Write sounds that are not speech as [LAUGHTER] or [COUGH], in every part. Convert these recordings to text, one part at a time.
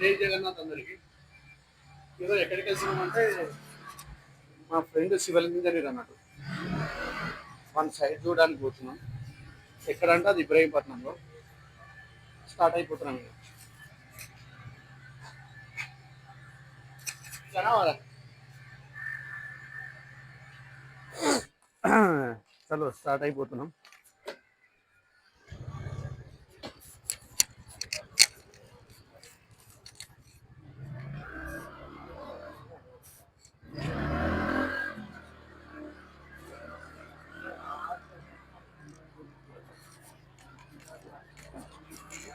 జై జగన్నాథ్ అందరికి. ఈరోజు ఎక్కడికి వెళ్తున్నామంటే మా ఫ్రెండ్ సివిల్ ఇంజనీర్ వన్ మన సైడ్ చూడడానికి పోతున్నాం. ఎక్కడంటే అది ఇబ్రాహీంపట్నంలో. స్టార్ట్ అయిపోతున్నాం ఇక. చలో స్టార్ట్ అయిపోతున్నాం.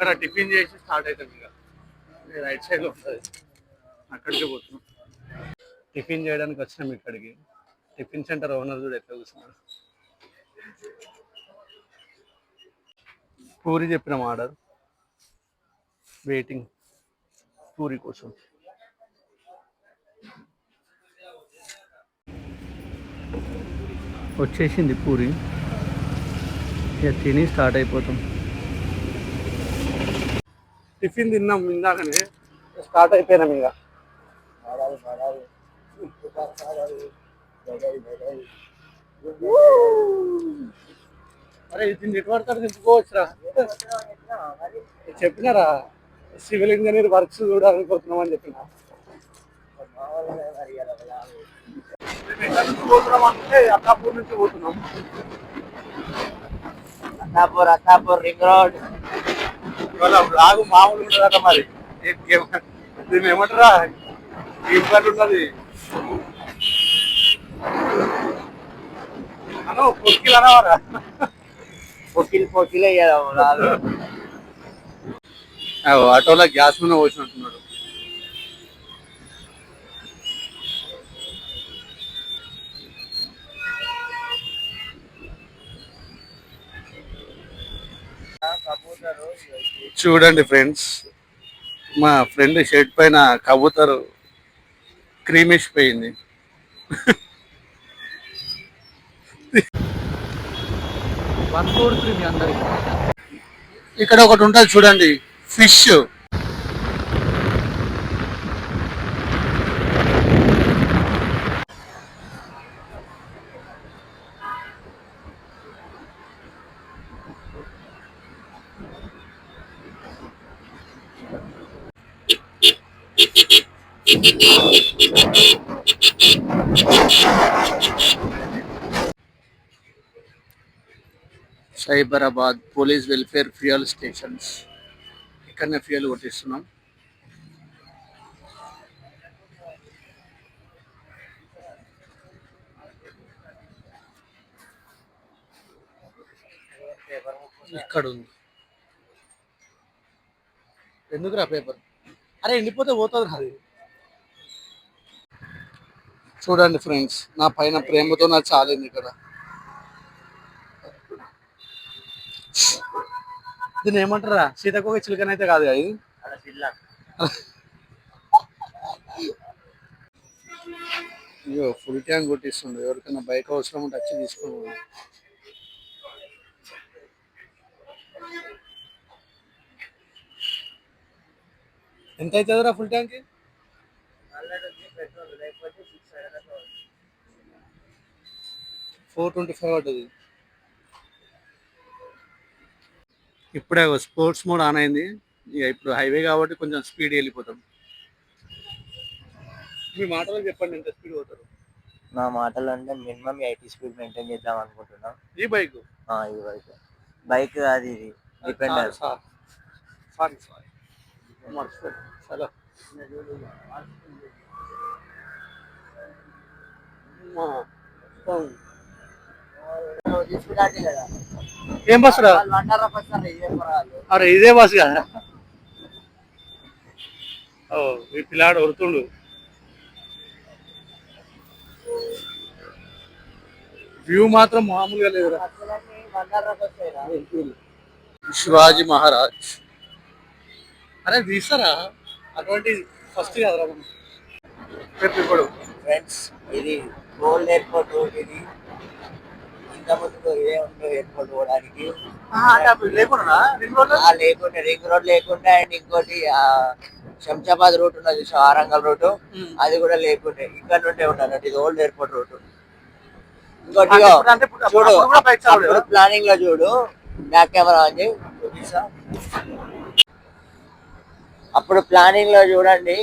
ఇక్కడ టిఫిన్ చేసి స్టార్ట్ అవుతాం ఇక. రైట్ సైడ్ ఉంటుంది. అక్కడికి పోతున్నాం. టిఫిన్ చేయడానికి వచ్చినాం ఇక్కడికి. టిఫిన్ సెంటర్ ఓనర్ కూడా ఎట్లా కూర్చున్నాడు? పూరి చెప్పినాం ఆర్డర్. వెయిటింగ్ పూరి కోసం. వచ్చేసింది పూరి. ఇక తిని స్టార్ట్ అయిపోతాం. టిఫిన్ తిన్నాం ఇందాకనే స్టార్ట్ అయిపోయినాం ఇక. అరే ఇది నెట్వర్క్ దింపుకోవచ్చురా చెప్పినారా? సివిల్ ఇంజనీర్ వర్క్స్ చూడాలనుకుంటున్నాం అని చెప్పిన. పోతున్నాం అంటే అక్కాపూర్ నుంచి పోతున్నాం. Attapur Attapur ring road. ఇవాళ బ్లాగ్ మామూలు ఉంటుందట మరి. దీన్ని ఏమంటారా? పని ఉన్నది. అను పొక్కిలు అనవరా పొక్కిల్ పొక్కిల్ అయ్యాడు ఆటోలో గ్యాస్ మీద పోసినట్టున్నాడు. చూడండి ఫ్రెండ్స్ మా ఫ్రెండ్ షర్ట్ పైన కబూతరు క్రీమిష్ పోయింది. ఇక్కడ ఒకటి ఉంటుంది చూడండి fish. Cyberabad police welfare fuel stations. ఇక్కడనే ఫ్యూయల్ కొట్టిస్తున్నాం. ఇక్కడ ఉంది ఎందుకురా పేపర్? అరే ఎండిపోతే పోతుంది అది. చూడండి ఫ్రెండ్స్ నా పైన ప్రేమతో నా చాలింది ఇక్కడ. దీన్ని ఏమంటారా? సీతకోక చిలుకన అయితే కాదు కదా ఇది అయ్యో ఫుల్ ట్యాంక్ కొట్టిస్తుండే. ఎవరికైనా బైక్ అవసరం ఉంటే వచ్చి తీసుకోవాలి ఎంత అవుతుందిరా full tank? Four twenty five పడ్డది. ఇప్పుడే స్పోర్ట్స్ మోడ్ ఆన్ అయింది. ఇక ఇప్పుడు హైవే కాబట్టి కొంచెం స్పీడ్ వెళ్ళిపోతాం. మీ మాటలో చెప్పండి ఎంత స్పీడ్ పోతారు? నా మాటలు అంటే మినిమం ఎయిటీ స్పీడ్ మెయింటైన్ చేద్దాం అనుకుంటున్నాం. ఈ బైక్? ఈ బైక్. బైక్ అది ఇది. డిపెండర్. Sorry sorry. ఏం బస్సు రా అరే ఇదే బస్ కదా? ఓ ఈ పిల్లాడు వరుతుండు వ్యూ మాత్రం మామూలుగా లేదురా. శివాజీ మహారాజ్. అరే తీస్తారా? అటువంటి ఫస్ట్ కదరా మనం. ఇప్పుడు ఫ్రెండ్స్ ఇది గోల్డ్ ఎయిర్పోర్ట్ ఇది. ముందు ఇదే ఉండే ఎయిర్పోర్ట్ పోవడానికి లేకుండా రింగ్ రోడ్ రింగ్ లేకుండా అండ్ ఇంకోటి శంషాబాద్ రూట్ ఉన్నది ఆరంగల్ రూట్. అది కూడా లేకుండే ఇక్కడ నుండే ఉంటాను ఇది ఓల్డ్ ఎయిర్పోర్ట్ రూట్. ఇంకోటి చూడు అప్పుడు? ప్లానింగ్లో చూడు. బ్యాక్ కెమెరా అని. అప్పుడు ప్లానింగ్లో చూడండి.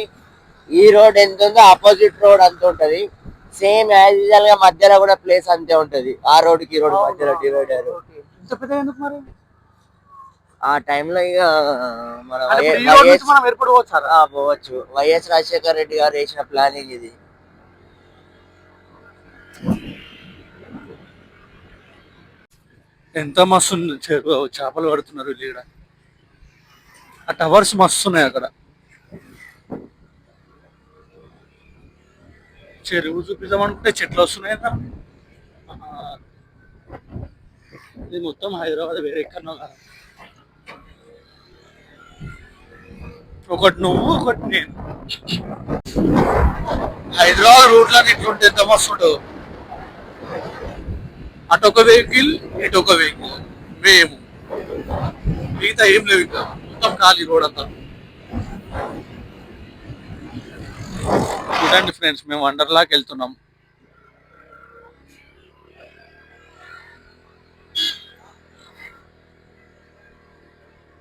ఈ రోడ్ ఎంత ఉందో ఆపోజిట్ రోడ్ అంత ఉంటది. సేమ్ యాజ్ యూజువల్గా మధ్యలో కూడా ప్లేస్ అంతే ఉంటది. ఆ రోడ్కి ఈ రోడ్ మధ్యలో డివైడర్ ఓకే. ఇంత పెద్ద ఎందుకు మరి? ఆ టైంలో ఇక మన పోవచ్చు? వైఎస్ రాజశేఖర రెడ్డి గారు వేసిన ప్లానింగ్ ఇది. ఎంత మస్తు చేపలు పడుతున్నారు వీళ్ళు ఈడ ఆ టవర్స్ మస్తు ఉన్నాయి అక్కడ. చెరువు చూపిద్దామనుకుంటే చెట్లు వస్తున్నాయి ఇది మొత్తం హైదరాబాద్ వేరే ఎక్కడో ఒకటి నువ్వు ఒకటి నేను. హైదరాబాద్ రూట్లో ఇట్లుంటే ఎంత మస్తు అటు ఒక వెహికల్ ఇటు ఒక వెహికల్. మేము. మిగతా ఏం లేవు ఇంకా. మొత్తం ఖాళీ రోడ్ అంతా. చూడండి ఫ్రెండ్స్ మేము వండర్లాకి వెళ్తున్నాం.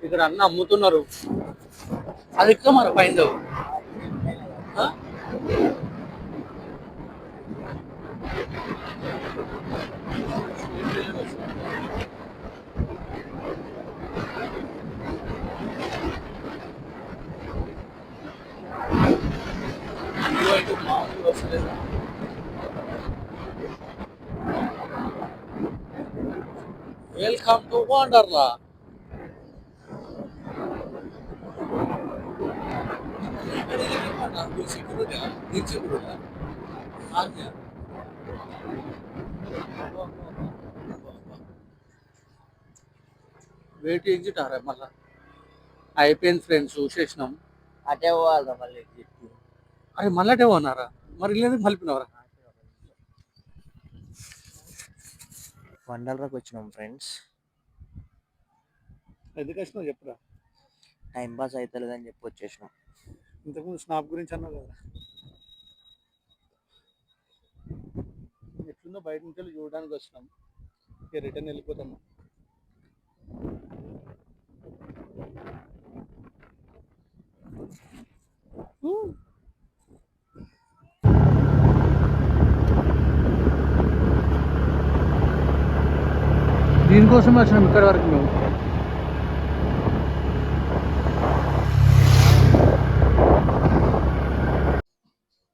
ఇక్కడ అన్న అమ్ముతున్నారు. అది ఎక్కువ మరి పైన వెల్కమ్ టు వండర్లా వెయిట్ చేయించుటారా మళ్ళా? అయిపోయింది ఫ్రెండ్స్ చూసేసినాం అటే పోవాలి మళ్ళీ అరే మళ్ళాటే ఉన్నారా మరి లేదు కలిపినవరా వండర్లోకి వచ్చినాం ఫ్రెండ్స్ ఎందుకు వచ్చినావు చెప్పురా? టైం పాస్ అవుతలేదని చెప్పి వచ్చేసినాం. ఇంతకుముందు స్నాప్ గురించి అన్నావు కదా. ఎట్లుందో బయట నుంచి వెళ్ళి చూడడానికి వచ్చినాం. ఇక రిటర్న్ వెళ్ళిపోతాం. దీనికోసం వచ్చినాం ఇక్కడ వరకు మేము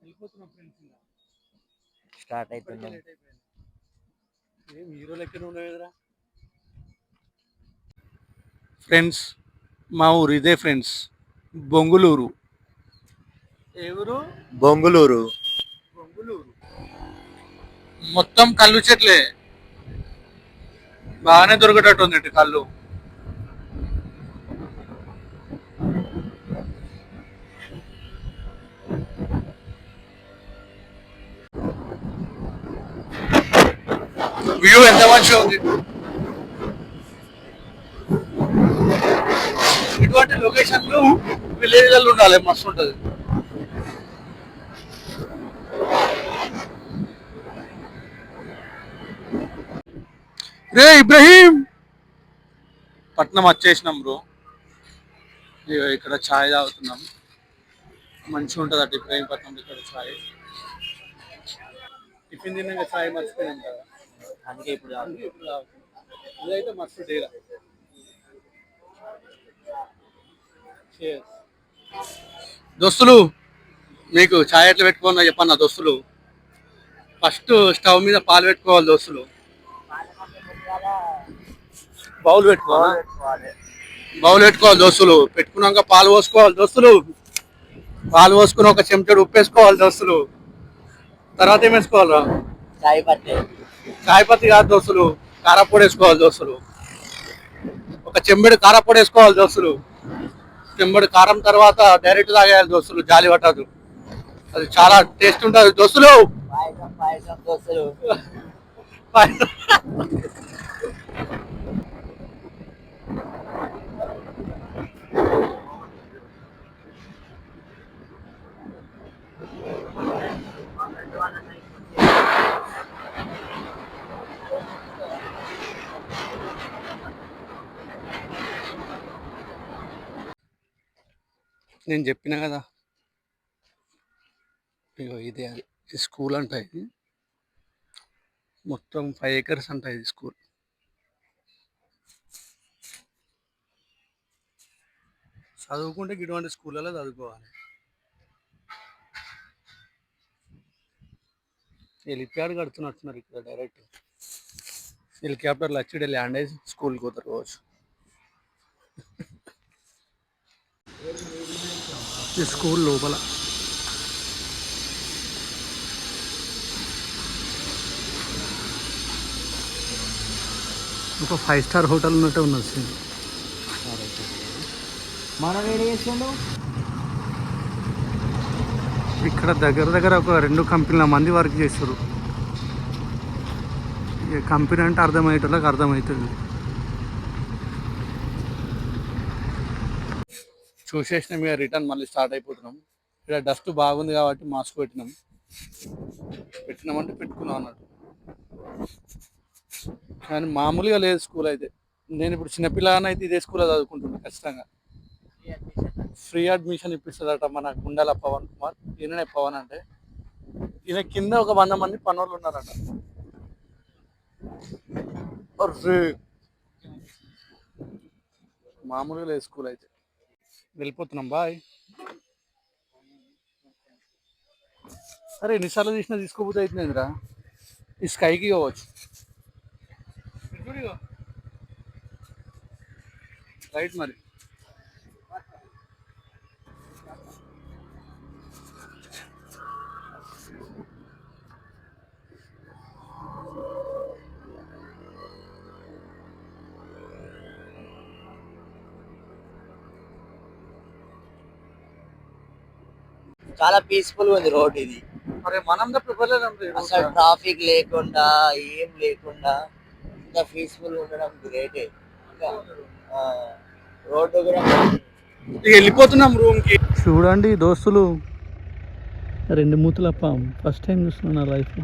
వెళ్ళిపోతున్నాం ఫ్రెండ్స్ ఇంకా స్టార్ట్ అవుతున్నాం ఏం హీరో లెక్కన ఫ్రెండ్స్ మా ఊరు ఇదే ఫ్రెండ్స్ బొంగులూరు. ఏ ఊరు? బొంగుళూరు బొంగులూరు. మొత్తం కళ్ళు చెట్లే. బాగానే దొరికేటట్టు ఉంది కళ్ళు. వ్యూ ఎంత మంచిగా ఉంది. ఇటువంటి లొకేషన్లు విలేజ్లలో ఉండాలి మస్తు ఉంటది. రే ఇబ్రహీం! పట్నం వచ్చేసినాం బ్రో. ఇక్కడ ఛాయ్ తాగుతున్నాం. మంచిగా ఉంటుంది అటు ఇబ్రహీంపట్నం ఇక్కడ ఛాయ్ టిఫిన్ తిన్నాక ఛాయ్ మర్చిపోయినాం కదా. అందుకే ఇప్పుడు అందుకే ఇప్పుడు తాగుతున్నాం. ఇదైతే మస్తు డేరా. దోస్తులు మీకు ఛాయ్ ఎట్లా పెట్టుకున్నా చెప్పన్న దోస్తులు. ఫస్ట్ స్టవ్ మీద పాలు పెట్టుకోవాలి దోస్తులు. బౌల్ పెట్టుకోవాలి. బౌల్ పెట్టుకోవాలి దోస్తులు. పెట్టుకున్నాక పాలు పోసుకోవాలి దోస్తులు. పాలు పోసుకుని ఒక చెంచాడు ఉప్పు వేసుకోవాలి దోస్తులు. తర్వాత ఏం వేసుకోవాలరా? చాయ్ పట్టే. చాయ్ పత్తి కాదు దోస్తులు కారపొడి వేసుకోవాలి దోస్తులు. ఒక చెంబెడు కారపొడి వేసుకోవాలి దోస్తులు. చెంబెడు కారం తర్వాత డైరెక్ట్ తాగేయాలి దోస్తులు జాలి పట్టదు. అది చాలా టేస్ట్ ఉంటుంది దోస్తులు. పాయసం పాయసం దోస్తులు. [LAUGHS] నేను చెప్పిన కదా. ఇగో ఇదే అది స్కూల్ అంట ఇది. మొత్తం ఫైవ్ ఏకర్స్ అంట ఇది స్కూల్. చదువుకుంటే ఇటువంటి స్కూళ్ళలో చదువుకోవాలి. హెలిప్యాడ్ కడుతున్నట్టున్నారు ఇక్కడ డైరెక్ట్ హెలికాప్టర్లు వచ్చి ల్యాండ్ అయ్యి స్కూల్కి పోతారు కావచ్చు. ఈ స్కూల్ లోపల. ఒక ఫైవ్ స్టార్ హోటల్ ఉన్నట్టే ఉన్నది సీన్. చేసిండు ఇక్కడ దగ్గర దగ్గర ఒక రెండు కంపెనీల మంది వర్క్ చేస్తారు. కంపెనీ అంటే అర్థమయ్యేటోళ్ళకి అర్థమవుతుంది. చూసేసినాం ఇక రిటర్న్ మళ్ళీ స్టార్ట్ అయిపోతున్నాం. ఇక్కడ డస్ట్ బాగుంది కాబట్టి మాస్క్ పెట్టినాం. పెట్టినామంటే పెట్టుకున్నాం అన్నట్టు. కానీ మామూలుగా లేదు స్కూల్ అయితే. నేను ఇప్పుడు చిన్నపిల్లగానే అయితే ఇదే స్కూల్లో చదువుకుంటున్నాను ఖచ్చితంగా. ఫ్రీ అడ్మిషన్ ఇప్పిస్తాడట మన గుండాల పవన్ కుమార్. ఈయననే పవన్ అంటే. ఈయన కింద ఒక వంద మంది పనులు ఉన్నారట. మామూలుగా లేదు స్కూల్ అయితే. వెళ్ళిపోతున్నాం బాయ్. అరే ఎన్నిసార్లు తీసినా తీసుకోబోతే అవుతుందిరా ఈ స్కైకి పోవచ్చు. రైట్ మరి. చాలా పీస్ఫుల్ ఉంది రోడ్ ఇది. అరే మనం ప్రిపేర్ అసలు ట్రాఫిక్ లేకుండా ఏం లేకుండా ఇంకా పీస్ఫుల్ ఉండడం గ్రేటే రోడ్డు కూడా వెళ్ళిపోతున్నాం రూమ్కి. చూడండి దోస్తులు. రెండు మూతులప్ప ఫస్ట్ టైం చూస్తున్నా నా లైఫ్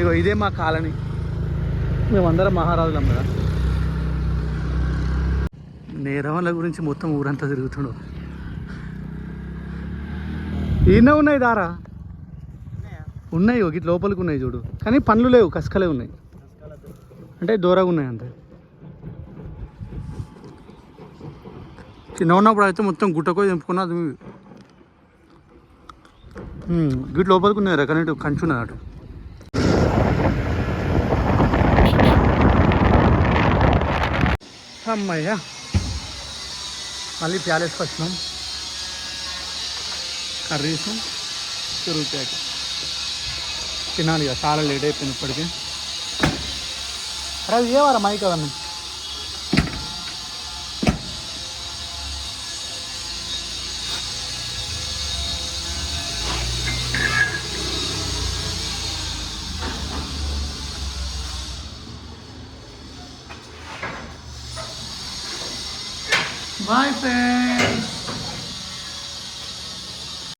ఇగో ఇదే మా కాలనీ. మేమందరం మహారాజులం కదా. నేరవల గురించి మొత్తం ఊరంతా తిరుగుతుండు. ఈయన ఉన్నాయి దారా? ఉన్నాయి ఒక లోపలికి ఉన్నాయి చూడు. కానీ పండ్లు లేవు కసకలే ఉన్నాయి. అంటే దూరంగా ఉన్నాయి అంతే. చిన్న ఉన్నప్పుడు అయితే మొత్తం గుట్టకో తెంపుకున్నది గిట్ లోపలికి ఉన్నాయి రకం కంచున్నది అటు. అమ్మయ్యా. మళ్ళీ ప్యాలెస్కి వచ్చినాం కర్రీస్ చెరువు ప్యాక్ తినాలి ఇక చాలా లేట్ అయిపోయింది ఇప్పటికీ. అరే అది ఏవారా మైక్ అవన్నీ?